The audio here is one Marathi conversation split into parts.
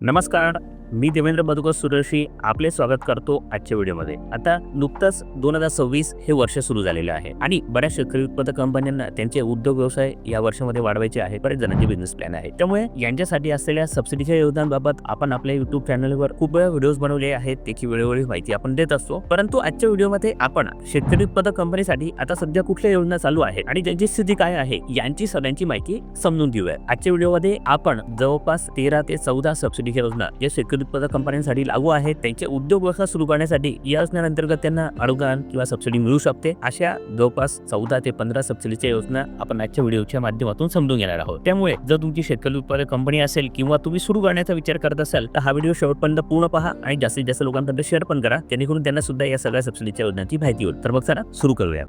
नमस्कार. मी देवेंद्र मधुकर सुरशी आपले स्वागत करतो आजच्या व्हिडिओमध्ये. आता नुकतंच दोन हजार सव्वीस हे वर्ष सुरू झालेलं आहे आणि बऱ्याच शेतकरी उत्पादक कंपन्यांना त्यांचे उद्योग व्यवसाय या वर्षामध्ये वाढवायचे आहे बरेच जणांचे बिझनेस प्लॅन आहे. त्यामुळे यांच्यासाठी असलेल्या सबसिडीच्या योजनांबाबत आपण आपल्या युट्यूब चॅनलवर खूप वेळा व्हिडिओज बनवले आहेत. त्याची वेळोवेळी माहिती आपण देत असतो. परंतु आजच्या व्हिडिओमध्ये आपण शेतकरी उत्पादक कंपनीसाठी आता सध्या कुठल्या योजना चालू आहेत आणि त्यांची स्थिती काय आहे यांची सगळ्यांची माहिती समजून घेऊया. आजच्या व्हिडिओमध्ये आपण जवळपास तेरा ते चौदा सबसिडीच्या योजना जे शेतकरी उत्पादक कंपन्यांसाठी लागू आहे त्यांचे उद्योग व्यवसाय सुरू करण्यासाठी या योजनेअंतर्गत त्यांना अनुदान किंवा सबसिडी मिळू शकते. अशा जवळपास चौदा ते पंधरा सबसिडीच्या योजना आपण आजच्या व्हिडिओच्या माध्यमातून समजून घेणार आहोत. त्यामुळे जर तुमची शेतकरी उत्पादक कंपनी असेल किंवा तुम्ही सुरू करण्याचा विचार करत असाल तर हा व्हिडिओ शेवटपर्यंत पूर्ण पहा आणि जास्तीत जास्त लोकांपर्यंत शेअर पण करा. जेणेकरून त्यांना सुद्धा या सगळ्या सबसिडीच्या योजनांची माहिती होईल. तर मग चला सुरू करूया.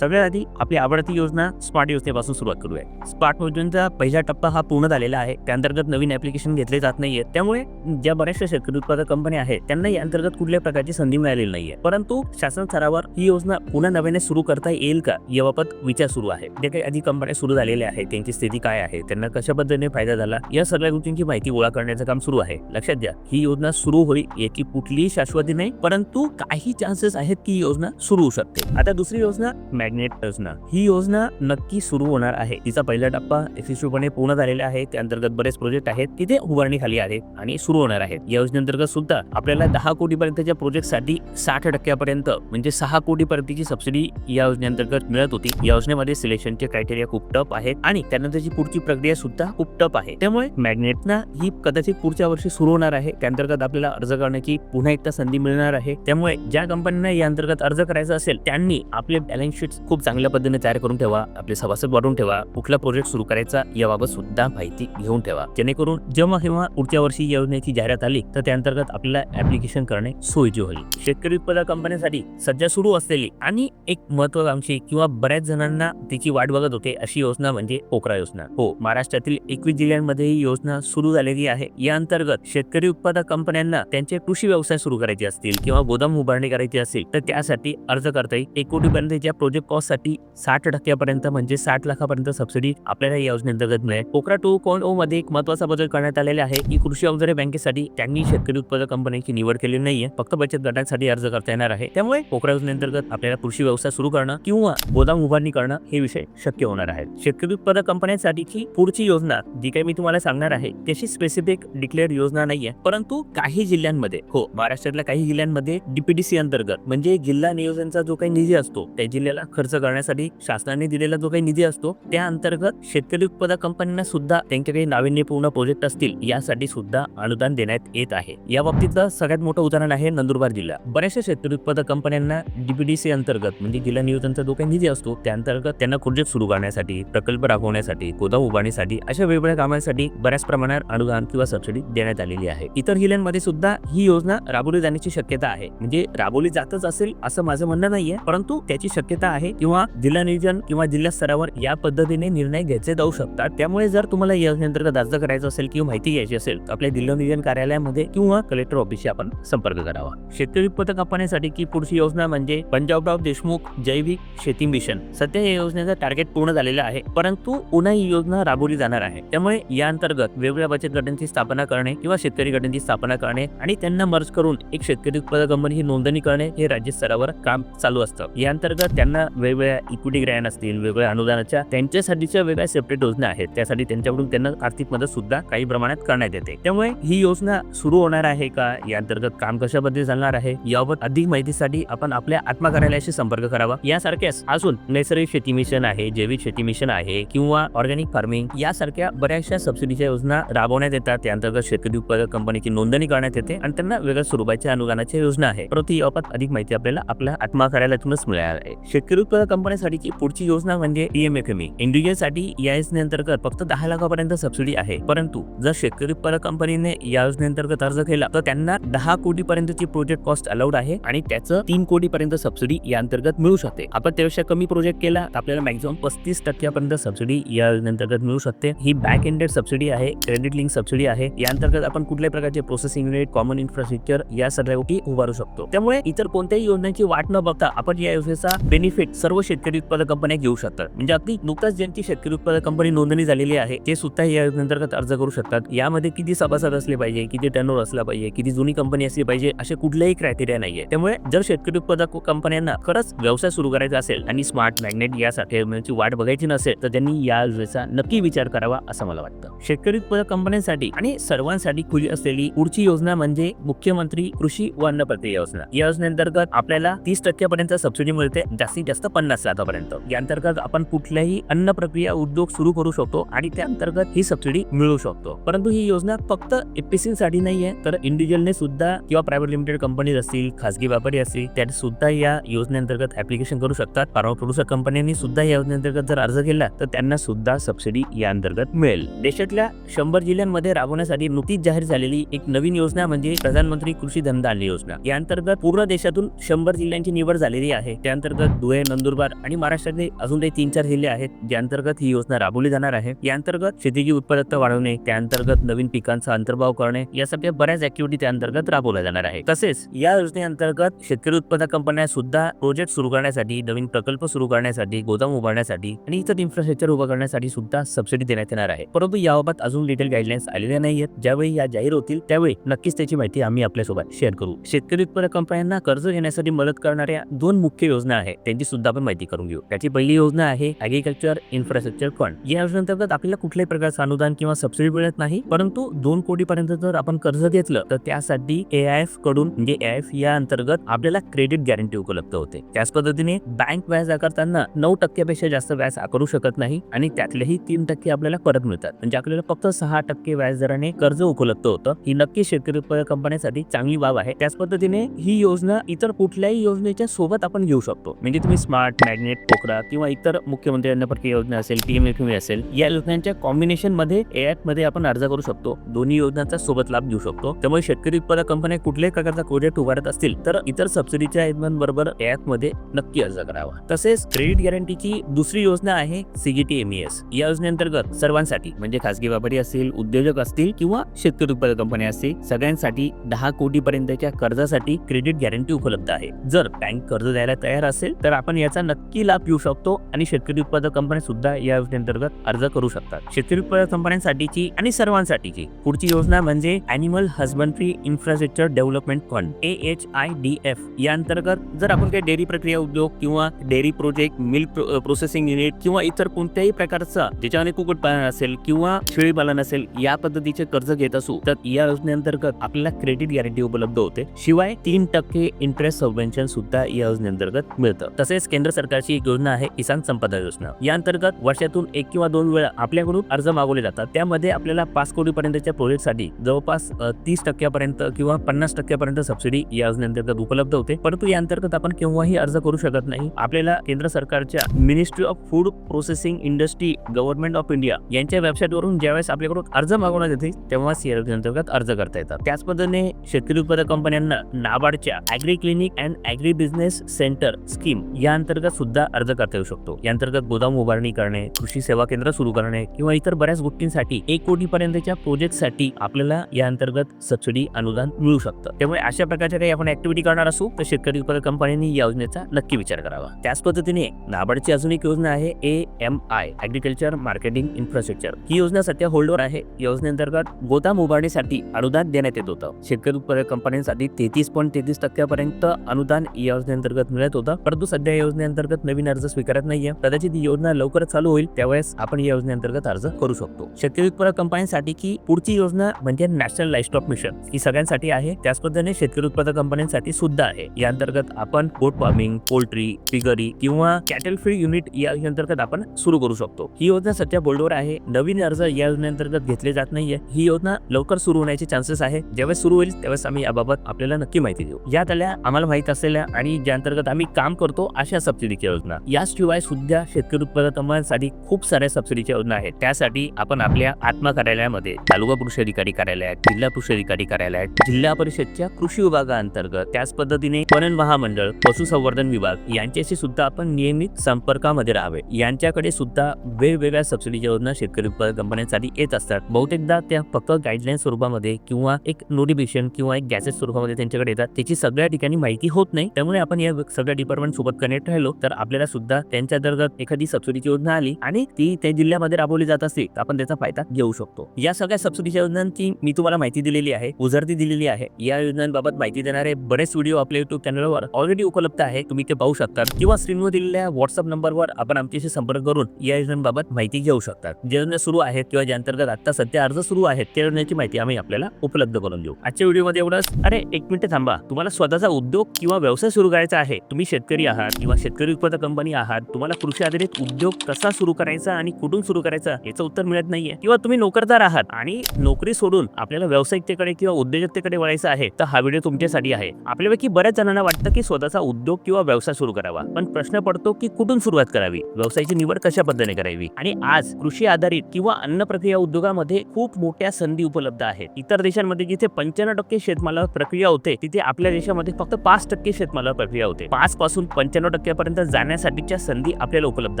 सगळ्यात आधी आपली आवडती योजना स्मार्ट योजनेपासून सुरुवात करूया. स्मार्ट योजनेचा पहिला टप्पा हा पूर्ण झालेला आहे. त्या अंतर्गत नवीन ऍप्लिकेशन घेतले जात नाहीये त्यामुळे ज्या बऱ्याचशा शेतकरी उत्पादक कंपन्या आहेत त्यांना या अंतर्गत कुठल्या प्रकारची संधी मिळालेली नाहीये. परंतु शासन स्तरावर ही योजना पुन्हा नव्याने सुरू करता येईल का याबाबत विचार सुरू आहे. जे काही आधी कंपन्या सुरू झालेल्या आहेत त्यांची स्थिती काय आहे त्यांना कशा पद्धतीने फायदा झाला या सगळ्या गोष्टींची माहिती गोळा करण्याचं काम सुरू आहे. लक्षात घ्या ही योजना सुरू होईल याची कुठलीही शाश्वती नाही परंतु काही चान्सेस आहेत की ही योजना सुरू होऊ शकते. आता दुसरी योजना मॅग्नेट योजना. ही योजना नक्की सुरू होणार आहे. तिचा पहिला टप्पा यशस्वीपणे पूर्ण झालेला आहे. त्या अंतर्गत बरेच प्रोजेक्ट आहेत. तिथे उभारणी खाली आहेत आणि सुरू होणार आहेत. या योजनेअंतर्गत सुद्धा आपल्याला दहा कोटी पर्यंतच्या प्रोजेक्टसाठी साठ टक्क्यापर्यंत म्हणजे सहा कोटी पर्यंतची सबसिडी या योजनेअंतर्गत मिळत होती. या योजनेमध्ये सिलेक्शनचे क्रायटेरिया खूप टफ आहेत आणि त्यानंतरची पुढची प्रक्रिया सुद्धा खूप टफ आहे. त्यामुळे मॅग्नेटना ही कदाचित पुढच्या वर्षी सुरू होणार आहे. त्या अंतर्गत आपल्याला अर्ज करण्याची पुन्हा एकदा संधी मिळणार आहे. त्यामुळे ज्या कंपन्यांना या अंतर्गत अर्ज करायचा असेल त्यांनी आपले बॅलन्स शीट खूप चांगल्या पद्धतीने तयार करून ठेवा आपले सभासद वाढून ठेवा कुठला प्रोजेक्ट सुरू करायचा याबाबत सुद्धा माहिती घेऊन ठेवा. जेणेकरून जेव्हा केव्हा पुढच्या वर्षी योजनेची जाहिरात आली तर त्या अंतर्गत आपल्याला ऍप्लिकेशन करणे सोयीचे होईल. शेतकरी उत्पादक कंपन्यांसाठी सध्या सुरू असलेली आणि एक महत्वाकांक्षी किंवा बऱ्याच जणांना तिची वाट बघत होते अशी योजना म्हणजे पोकरा योजना. हो महाराष्ट्रातील एकवीस जिल्ह्यांमध्ये ही योजना सुरू झालेली आहे. या अंतर्गत शेतकरी उत्पादक कंपन्यांना त्यांचे कृषी व्यवसाय सुरू करायचे असतील किंवा गोदाम उभारणी करायची असेल तर त्यासाठी अर्ज करता येईल. एक कोटीपर्यंतच्या प्रोजेक्ट कॉस्टसाठी साठ टक्क्यापर्यंत म्हणजे साठ लाखापर्यंत सबसिडी आपल्याला या योजनेअंतर्गत मिळेल. पोकरा टू पॉईंट ओ मध्ये एक महत्त्वाचा बदल करण्यात आलेला आहे की कृषी अवजारे बँकेसाठी त्यांनी शेतकरी उत्पादक कंपन्यांची निवड केली नाहीये. फक्त बचत गटांसाठी अर्ज करता येणार आहे. त्यामुळे पोकरा योजनेअंतर्गत आपल्याला कृषी व्यवसाय सुरू करणं किंवा गोदाम उभारणी करणं हे विषय शक्य होणार आहे शेतकरी उत्पादक कंपन्यांसाठीची पुढची योजना जी काही मी तुम्हाला सांगणार आहे त्याची स्पेसिफिक डिक्लेअर योजना नाहीये. परंतु काही जिल्ह्यांमध्ये हो महाराष्ट्रातल्या काही जिल्ह्यांमध्ये डीपीडीसी अंतर्गत म्हणजे जिल्हा नियोजनचा जो काही निधी असतो त्या जिल्ह्याला खर्च करण्यासाठी शासनाने दिलेला जो काही निधी असतो त्या अंतर्गत शेतकरी उत्पादक कंपन्यांना सुद्धा त्यांचे काही नाविन्यपूर्ण प्रोजेक्ट असतील यासाठी सुद्धा अनुदान देण्यात येत आहे. या बाबतीतलं सगळ्यात मोठं उदाहरण आहे नंदुरबार जिल्हा. बऱ्याचशा शेतकरी उत्पादक कंपन्यांना डीबीडीसी अंतर्गत म्हणजे जिल्हा नियोजनचा जो काही निधी असतो त्या अंतर्गत त्यांना प्रोजेक्ट सुरू करण्यासाठी प्रकल्प राबवण्यासाठी गोदाम उभारणीसाठी अशा वेगवेगळ्या कामांसाठी बऱ्याच प्रमाणात अनुदान किंवा सबसिडी देण्यात आलेली आहे. इतर जिल्ह्यांमध्ये सुद्धा ही योजना राबवली जाण्याची शक्यता आहे. म्हणजे राबवली जातच असेल असं माझं म्हणणं नाहीये परंतु त्याची शक्यता आहे. किंवा जिल्हा नियोजन किंवा जिल्हा स्तरावर या पद्धतीने निर्णय घेतले जाऊ शकतात. त्यामुळे जर तुम्हाला या योजनेअंतर्गत अर्ज करायचा असेल किंवा माहिती घ्यायची असेल तर आपल्या जिल्हा नियोजन कार्यालयामध्ये किंवा कलेक्टर ऑफिसशी आपण संपर्क करावा. शेतकरी उत्पादक कंपन्यांसाठी की पुढची योजना म्हणजे पंजाबराव देशमुख जैविक शेती मिशन. सध्या या योजनेचं टार्गेट पूर्ण झालेलं आहे परंतु पुन्हा ही योजना राबवली जाणार आहे. त्यामुळे या अंतर्गत वेगवेगळ्या बचत गटांची स्थापना करणे किंवा शेतकरी गटांची स्थापना करणे आणि त्यांना मर्ज करून एक शेतकरी उत्पादक कंपनी ही नोंदणी करणे हे राज्य स्तरावर काम चालू असतं. या अंतर्गत त्यांना वेगवेगळ्या इक्विटी ग्रँड असतील वेगवेगळ्या अनुदानाच्या त्यांच्यासाठीच्या वेगळ्या सेपरेट योजना आहेत. त्यासाठी त्यांच्याकडून त्यांना आर्थिक मदत सुद्धा काही प्रमाणात करण्यात येते. त्यामुळे ही योजना सुरू होणार आहे का? या अंतर्गत काम कशा चालणार आहे? याबाबत अधिक माहितीसाठी आपण आपल्या आत्मा कार्यालयाशी संपर्क करावा. यासारख्याच अजून नैसर्गिक शेती मिशन आहे जैविक शेती मिशन आहे किंवा ऑर्गॅनिक फार्मिंग यासारख्या बऱ्याचशा सबसिडीच्या योजना राबवण्यात येतात. त्या अंतर्गत शेतकरी उत्पादक कंपनीची नोंदणी करण्यात येते आणि त्यांना वेगळ्या स्वरूपाच्या अनुदानाच्या योजना आहे परंतु याबाबत अधिक माहिती आपल्याला आपल्या आत्मा कार्यालयातूनच मिळणार आहे. शेतकरी उत्पादक कंपन्यांसाठीची पुढची योजना म्हणजे ईएमएफएमई इंडिव्हिज्युअलसाठी या योजनेअंतर्गत फक्त दहा लाखापर्यंत सबसिडी आहे. परंतु जर शेतकरी उत्पादक कंपनीने या योजनेअंतर्गत अर्ज केला तर त्यांना दहा कोटी पर्यंतची प्रोजेक्ट कॉस्ट अलाउड आहे आणि त्याचं तीन कोटी पर्यंत सबसिडी या अंतर्गत मिळू शकते. आपण त्यापेक्षा कमी प्रोजेक्ट केला तर आपल्याला मॅक्झिमम पस्तीस टक्क्यापर्यंत सबसिडी या योजनेअंतर्गत मिळू शकते. ही बॅक एंडेड सबसिडी आहे क्रेडिट लिंक सबसिडी आहे. या अंतर्गत आपण कुठल्याही प्रकारचे प्रोसेसिंग युनिट कॉमन इन्फ्रास्ट्रक्चर या सगळ्या गोष्टी उभारू शकतो. त्यामुळे इतर कोणत्याही योजनांची वाट न बघता आपण या योजनेचा बेनिफिट सर्व शेतकरी उत्पादक कंपन्या घेऊ शकतात. म्हणजे अगदी नुकताच ज्यांची शेतकरी उत्पादक कंपनी नोंदणी झालेली आहे ते सुद्धा या योजनेअंतर्गत अर्ज करू शकतात. यामध्ये किती सभासद असले पाहिजे किती टर्नओव्हर असला पाहिजे किती जुनी कंपनी असली पाहिजे असे कुठलेही क्रायटेरिया नाहीये. त्यामुळे जर शेतकरी उत्पादक कंपन्यांना खरंच व्यवसाय सुरू करायचा असेल आणि स्मार्ट मॅग्नेट यासाठी योजनेची वाट बघायची नसेल तर त्यांनी या योजनेचा नक्की विचार करावा असं मला वाटतं. शेतकरी उत्पादक कंपन्यांसाठी आणि सर्वांसाठी खुली असलेली पुढची योजना म्हणजे मुख्यमंत्री कृषी व अन्न प्रक्रिया योजना. या योजनेअंतर्गत आपल्याला तीस टक्क्यापर्यंत सबसिडी मिळते. जास्तीत जास्त पन्नास लाखापर्यंत. या अंतर्गत आपण कुठल्याही अन्न प्रक्रिया उद्योग सुरू करू शकतो आणि त्या अंतर्गत ही सबसिडी मिळू शकतो. परंतु ही योजना फक्त एपीसी साठी नाहीये तर इंडिव्हिज्युअलने सुद्धा किंवा प्रायव्हेट लिमिटेड कंपनीज असतील खासगी व्यापारी असतील त्या सुद्धा या योजनेअंतर्गत ऍप्लिकेशन करू शकतात. फार्मा प्रोड्युसर कंपन्यांनी सुद्धा या योजनेअंतर्गत जर अर्ज केला तर त्यांना सुद्धा सबसिडी या अंतर्गत मिळेल. देशातल्या शंभर जिल्ह्यांमध्ये राबवण्यासाठी नुकतीच जाहीर झालेली एक नवीन योजना म्हणजे प्रधानमंत्री कृषी धनधान्य योजना. या अंतर्गत पूर्ण देशातून शंभर जिल्ह्यांची निवड झालेली आहे. त्या अंतर्गत धुळे नंदुरबार आणि महाराष्ट्रातले अजून काही तीन चार जिल्हे आहेत ज्या अंतर्गत ही योजना राबवली जाणार आहे. या अंतर्गत शेतीची उत्पादकता वाढवणे त्या अंतर्गत नवीन पिकांचा अंतर्भाव करणे यासारख्या बऱ्याच ऍक्टिव्हिटी त्या अंतर्गत राबवल्या जाणार आहे तसेच या योजनेअंतर्गत शेतकरी उत्पादक कंपन्या सुद्धा प्रोजेक्ट सुरू करण्यासाठी नवीन प्रकल्प सुरू करण्यासाठी गोदाम उभारण्यासाठी आणि इतर इन्फ्रास्ट्रक्चर उभं करण्यासाठी सुद्धा सबसिडी देण्यात येणार आहे. परंतु याबाबत अजून डिटेल गाईडलाईन्स आलेल्या नाहीयेत. ज्यावेळी या जाहीर होतील त्यावेळी नक्कीच त्याची माहिती आम्ही आपल्यासोबत शेअर करू. शेतकरी उत्पादक कंपन्यांना कर्ज घेण्यासाठी मदत करणाऱ्या दोन मुख्य योजना आहेत. त्यांची सुद्धा आपण माहिती करून घेऊ. त्याची पहिली योजना आहे अॅग्रिकल्चर इन्फ्रास्ट्रक्चर फंड या योजनेअंतर्गत आपल्याला कुठल्याही प्रकारचं अनुदान किंवा सबसिडी मिळत नाही परंतु दोन कोटी पर्यंत जर आपण कर्ज घेतलं तर त्यासाठी एआयएफकडून म्हणजे एफ या अंतर्गत आपल्याला क्रेडिट गॅरंटी उपलब्ध होते. त्याच पद्धतीने बँक व्याज आकारताना नऊ टक्क्यापेक्षा जास्त व्याज आकारू शकत नाही आणि त्यातलेही तीन टक्के आपल्याला परत मिळतात. म्हणजे आपल्याला फक्त सहा टक्के व्याजदराने कर्ज उपलब्ध होतं. ही नक्की शेतकरी कंपन्यांसाठी चांगली बाब आहे. त्याच पद्धतीने ही योजना इतर कुठल्याही योजनेच्या सोबत आपण घेऊ शकतो. म्हणजे तुम्ही स्मार्ट मॅग्नेट पोकरा किंवा इतर मुख्यमंत्री अन्न प्रक्रिया योजना असेल पीएमएफएमई असेल या योजनांच्या कॉम्बिनेशनमध्ये एपमध्ये आपण अर्ज करू शकतो. दोन्ही योजनांचा सोबत लाभ घेऊ शकतो. त्यामुळे शेतकरी उत्पादक कंपन्या कुठल्याही प्रकारचा प्रोजेक्ट उभारत असतील तर इतर सबसिडीच्या योजनांबरोबर एआयएफमध्ये नक्की अर्ज करावा. तसेच क्रेडिट गॅरंटीची दुसरी योजना आहे सीजीटी एमईएस या योजनेअंतर्गत सर्वांसाठी म्हणजे खासगी व्यापारी असतील उद्योजक असतील किंवा शेतकरी उत्पादक कंपन्या असतील सगळ्यांसाठी दहा कोटी पर्यंतच्या कर्जासाठी क्रेडिट गॅरंटी उपलब्ध आहे. जर बँक कर्ज द्यायला तयार असेल तर आपण याचा नक्की लाभ घेऊ शकतो आणि शेतकरी उत्पादक कंपन्या सुद्धा या योजनेअंतर्गत अर्ज करू शकतात. शेतकरी उत्पादक कंपन्यांसाठीची आणि सर्वांसाठीची पुढची योजना म्हणजे animal husbandry infrastructure development fund A H I D F या अंतर्गत जर आपण काही डेअरी प्रक्रिया उद्योग किंवा dairy project milk processing unit किंवा इतर कोणत्याही प्रकारचा ज्याच्यामध्ये कुक्कुटपालन असेल किंवा शेळीपालन असेल या पद्धतीचे कर्ज घेत असू तर या योजनेअंतर्गत आपल्याला क्रेडिट गॅरंटी उपलब्ध होते. शिवाय तीन टक्के इंटरेस्ट सबवेन्शन सुद्धा या योजनेअंतर्गत मिळतं. तसेच केंद्र सरकारची एक योजना आहे किसान संपदा योजना. या अंतर्गत वर्षातून एक किंवा दोन वेळा आपल्याकडून अर्ज मागवले जातात. त्यामध्ये आपल्याला पाच कोटी पर्यंतच्या प्रोजेक्टसाठी जवळपास तीस टक्क्यापर्यंत किंवा पन्नास टक्क्यापर्यंत सबसिडी या योजनेअंतर्गत उपलब्ध होते. परंतु या अंतर्गत आपण केव्हाही अर्ज करू शकत नाही. आपल्याला केंद्र सरकारच्या ministry of food processing industry government of India यांच्या वेबसाईटवरून ज्यावेळेस आपल्याकडून अर्ज मागवण्यात येते तेव्हाच या योजनेअंतर्गत अर्ज करता येतात. त्याच पद्धतीने शेतकरी उत्पादक कंपन्यांना नाबार्डच्या agri clinic and agri business centre scheme या अंतर्गत सुद्धा अर्ज करता येऊ शकतो. या अंतर्गत गोदाम उभारणी करणे कृषी सेवा केंद्र सुरू करणे किंवा इतर बऱ्याच गोष्टींसाठी एक कोटी पर्यंतच्या प्रोजेक्टसाठी आपल्याला या अंतर्गत सबसिडी अनुदान मिळू शकतं. त्यामुळे अशा प्रकारच्या काही आपण ऍक्टिव्हिटी करणार असू तर शेतकरी उत्पादक कंपन्यांनी या योजनेचा नक्की विचार करावा. त्याच पद्धतीने नाबार्डची अजून एक योजना आहे A M I agriculture marketing infrastructure ही योजना सध्या होल्डवर आहे. योजनेअंतर्गत गोदाम उभारणीसाठी अनुदान देण्यात येत होतं. शेतकरी उत्पादक कंपन्यांसाठी तेहतीस पॉईंट तेहतीस टक्क्यापर्यंत अनुदान या योजनेअंतर्गत मिळत होतं. परंतु सध्या योजनेअंतर्गत नवीन अर्ज स्वीकारत नाहीये. कदाचित ही योजना लवकरच चालू होईल त्यावेळेस आपण या योजनेअंतर्गत अर्ज करू शकतो. शेतकरी उत्पादक कंपन्यांसाठी की पुढची योजना म्हणजे नॅशनल लाईस्टॉक मिशन ही सगळ्यांसाठी आहे. त्याच पद्धतीने शेतकरी उत्पादक कंपन्यांसाठी सुद्धा आहे. या अंतर्गत आपण गोट फार्मिंग पोल्ट्री पिगरी किंवा कॅटल फीड युनिट या अंतर्गत आपण सुरू करू शकतो. ही योजना सध्या बोर्डवर आहे. नवीन अर्ज या योजनेअंतर्गत घेतले जात नाहीये. ही योजना लवकर सुरू होण्याचे चान्सेस आहे. जेव्हा सुरू होईल त्यावेळेस आम्ही याबाबत आपल्याला नक्की माहिती देऊ. यात आल्या आम्हाला माहीत असलेल्या आणि ज्या अंतर्गत आम्ही काम करतो अशा अशा सबसिडीच्या योजना. याशिवाय सुद्धा शेतकरी उत्पादकांसाठी खूप साऱ्या सबसिडीच्या योजना आहेत. त्यासाठी आपण आपल्या आत्मा कार्यालयामध्ये तालुका कृषी अधिकारी कार्यालयात जिल्हा कृषी अधिकारी कार्यालयात जिल्हा परिषदच्या कृषी विभागाअंतर्गत त्याच पद्धतीने पणन महामंडळ पशुसंवर्धन विभाग यांच्याशी सुद्धा आपण नियमित संपर्कामध्ये राहावे. यांच्याकडे सुद्धा वेगवेगळ्या सबसिडीच्या योजना शेतकरी उत्पादक कंपन्यांसाठी येत असतात. बहुतेकदा त्या फक्त गाईडलाईन स्वरूपामध्ये किंवा एक नोटिफिकेशन किंवा एक गॅसेट स्वरूपामध्ये त्यांच्याकडे येतात. त्याची सगळ्या ठिकाणी माहिती होत नाही. त्यामुळे आपण या सगळ्या डिपार्टमेंट सोबत कनेक्ट राहिलो तर आपल्याला सुद्धा त्यांच्या अंतर्गत एखादी सबसिडीची योजना आली आणि ती त्या जिल्ह्यामध्ये राबवली जात असते तर आपण त्याचा फायदा घेऊ शकतो. या सगळ्या सबसिडीच्या योजनांची मी तुम्हाला माहिती दिलेली आहे उजरती दिलेली आहे. या योजनांबाबत माहिती देणारे बरेच व्हिडिओ आपल्या युट्यूब चॅनलवर ऑलरेडी उपलब्ध आहे तुम्ही ते पाहू शकता किंवा स्क्रीनवर दिलेल्या व्हॉट्सअप नंबरवर आपण आमच्याशी संपर्क करून या योजनांबाबत माहिती घेऊ शकतात. ज्या योजना सुरू आहेत किंवा ज्या अंतर्गत आता सध्या अर्ज सुरू आहेत त्या योजनेची माहिती आम्ही आपल्याला उपलब्ध करून देऊ. आजच्या व्हिडिओमध्ये एवढंच. अरे एक मिनिट थांबा. तुम्हाला स्वतःचा उद्योग किंवा व्यवसाय सुरू करायचा आहे. तुम्ही शेतकरी आहात किंवा शेतकरी उत्पादक कंपनी आहात तुम्हाला कृषी आधारित उद्योग कसा सुरू करायचा आणि कुठून सुरू करायचा याचं उत्तर मिळत नाहीये. किंवा तुम्ही नोकरदार आहात आणि नोकरी सोडून आपल्याला व्यावसायिकतेकडे किंवा उद्योजकतेकडे वळायचं आहे तर हा व्हिडिओ तुमच्यासाठी आहे. आपल्यापैकी बऱ्याच जणांना वाटतं की स्वतःचा उद्योग किंवा व्यवसाय सुरू करावा पण प्रश्न पडतो की कुठून सुरुवात करावी व्यवसायाची निवड कशा पद्धतीने करावी? आणि आज कृषी आधारित किंवा अन्न प्रक्रिया उद्योगामध्ये खूप मोठ्या संधी उपलब्ध आहेत. इतर देशांमध्ये जिथे पंच्याण्णव टक्के शेतमालावर प्रक्रिया होते तिथे आपल्या देशामध्ये फक्त पाच टक्के शेतमालावर प्रक्रिया होते. पाच पासून पंच्याण्णव टक्क्यापर्यंत जाण्यासाठीच्या संधी आपल्याला उपलब्ध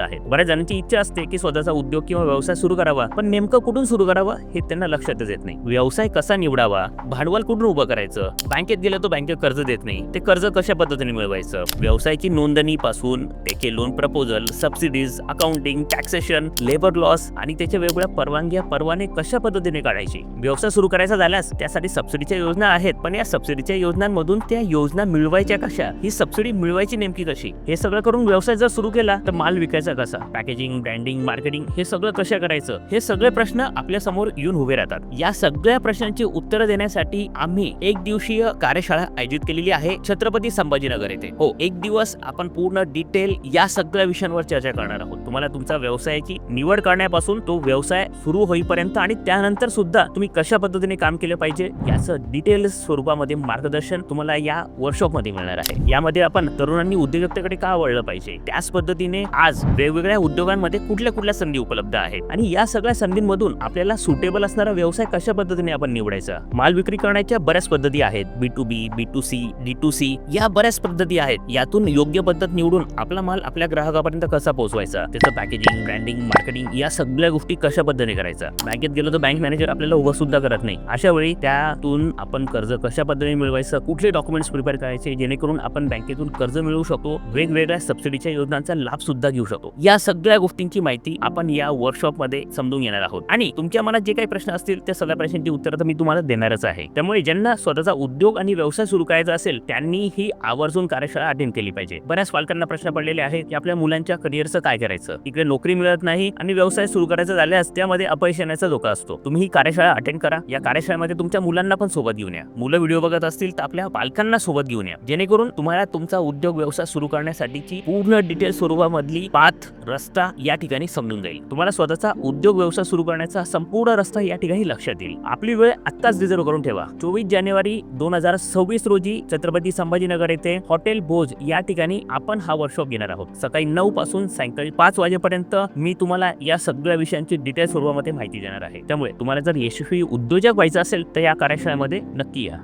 आहेत. बऱ्याच जणांची इच्छा असते की स्वतःचा उद्योग किंवा व्यवसाय सुरू करावा पण नेमकं कुठून सुरू करावा हे त्यांना लक्षातच येत नाही. व्यवसाय कसा निवडावा भांडवल कुठून उभं करायचं बँकेत गेलं तर बँकेत कर्ज देत नाही ते कर्ज कशा पद्धतीने मिळवायचं? व्यवसायाची नोंदणी पासून त्याचे loan proposal subsidies accounting taxation labour laws आणि त्याच्या वेगवेगळ्या परवानग्या परवाने कशा पद्धतीने काढायची? व्यवसाय सुरू करायचा झाल्यास त्यासाठी सबसिडीच्या योजना आहेत पण या सबसिडीच्या योजनांमधून त्या योजना मिळवायच्या कशा? ही सबसिडी मिळवायची नेमकी कशी? हे सगळं करून व्यवसाय जर सुरू केला तर माल विकायचा कसा? पॅकेजिंग ब्रँडिंग मार्केटिंग हे सगळं कसं करायचं? हे सगळे प्रश्न आपल्यासमोर येऊन उभे राहतात. या सगळ्या प्रश्नांची उत्तरं देण्यासाठी आम्ही एक दिवसीय कार्यशाळा आयोजित केलेली आहे छत्रपती संभाजीनगर येथे. हो एक दिवस आपण पूर्ण डिटेल या सगळ्या विषयांवर चर्चा करणार आहोत. तुम्हाला तुमचा व्यवसायाची निवड करण्यापासून तो व्यवसाय सुरू होईपर्यंत आणि त्यानंतर सुद्धा तुम्ही कशा पद्धतीने काम केलं पाहिजे याचं डिटेल स्वरूपामध्ये मार्गदर्शन तुम्हाला या वर्कशॉपमध्ये मिळणार आहे. यामध्ये आपण तरुणांनी उद्योजकतेकडे का वळलं पाहिजे? त्याच पद्धतीने आज वेगवेगळ्या उद्योगांमध्ये कुठल्या कुठल्या संधी उपलब्ध आहेत? आणि या सगळ्या संधींमधून आपल्याला सुटेबल असणारा व्यवसाय कशा पद्धतीने आपण निवडायचा? माल विक्री करण्याच्या बऱ्याच पद्धती आहेत. B to B B to C D to C या बऱ्याच पद्धती आहेत. यातून योग्य पद्धत निवडून आपला माल आपल्या ग्राहकापर्यंत कसा पोहोचवायचा? त्याचं पॅकेजिंग ब्रँडिंग मार्केटिंग या सगळ्या गोष्टी कशा पद्धतीने करायचा? बँकेत गेलो तर बँक मॅनेजर आपल्याला उभं सुद्धा करत नाही. अशा वेळी त्यातून आपण कर्ज कशा पद्धतीने मिळवायचं? कुठले डॉक्युमेंट्स प्रिपेअर करायचे? जेणेकरून आपण बँकेतून कर्ज मिळवू शकतो? वेगवेगळ्या सबसिडीच्या योजनांचा लाभ सुद्धा घेऊ शकतो. या सगळ्या गोष्टींची माहिती आपण या वर्कशॉपमध्ये समजून घेणार आहोत. आणि तुमच्या मनात जे काही प्रश्न असतील त्या सगळ्या प्रश्नांची उत्तरं तर मी तुम्हाला देणारच आहे. त्यामुळे ज्यांना स्वतःचा उद्योग आणि व्यवसाय सुरू करायचा असेल त्यांनी ही आवर्जून कार्यशाळा अटेंड केली पाहिजे. बऱ्याच पालकांना प्रश्न पडलेले आहेत की आपल्या मुलांच्या करिअरचं काय करायचं? इकडे नोकरी मिळत नाही आणि व्यवसाय सुरू करायचा झाल्यास त्यामध्ये अपयश येण्याचा धोका असतो. तुम्ही ही कार्यशाळा अटेंड करा. या कार्यशाळेमध्ये तुमच्या मुलांना पण सोबत घेऊन या. मुलं व्हिडिओ बघत असतील तर आपल्या पालकांना सोबत घेऊन या. जेणेकरून तुम्हाला तुमचा उद्योग व्यवसाय सुरू करण्यासाठीची पूर्ण डिटेल स्वरूपामधली पाथ रस्ता या ठिकाणी समजून जाईल. तुम्हाला स्वतःचा उद्योग व्यवसाय सुरू करण्याचा संपूर्ण रस्ता या ठिकाणी लक्षात येईल. आपली वेळ आत्ताच रिझर्व करून ठेवा. चोवीस जानेवारी दोन हजार सव्वीस रोजी छत्रपती संभाजीनगर येथे हॉटेल भोज या ठिकाणी आपण हा वर्कशॉप घेणार आहोत. सकाळी नऊ पासून सायंकाळी पाच वाजेपर्यंत मी तुम्हाला या सगळ्या विषयांची डिटेल स्वरूपामध्ये माहिती देणार आहे. त्यामुळे तुम्हाला जर यशस्वी उद्योजक व्हायचं असेल तर या कार्यशाळेमध्ये नक्की या.